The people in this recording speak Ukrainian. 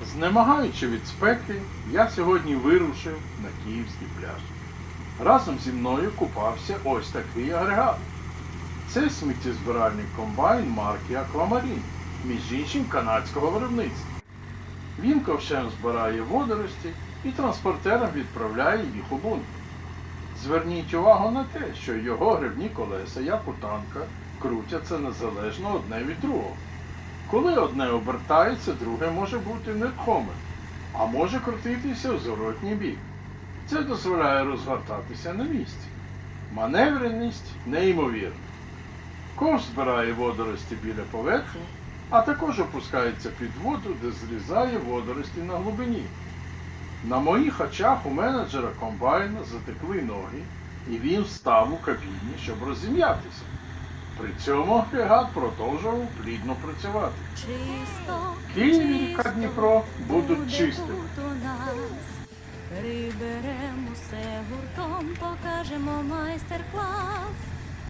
Знемагаючи від спеки, я сьогодні вирушив на київський пляж. Разом зі мною купався ось такий агрегат. Це сміттєзбиральний комбайн марки Аквамарін, між іншим канадського виробництва. Він ковшем збирає водорості і транспортером відправляє їх у бункер. Зверніть увагу на те, що його грибні колеса, як у танка, крутяться незалежно одне від другого. Коли одне обертається, друге може бути нерухоме, а може крутитися в зворотній бік. Це дозволяє розгортатися на місці. Маневреність неймовірна. Ковш збирає водорості біля поверхні, а також опускається під воду, де зрізає водорості на глибині. На моїх очах у менеджера комбайна затекли ноги, і він встав у кабіні, щоб розім'ятися. При цьому Фігат продовжував плідно працювати. Чисто, Київ і ріка Дніпро будуть чистими. Приберемо все гуртом, покажемо майстер-клас.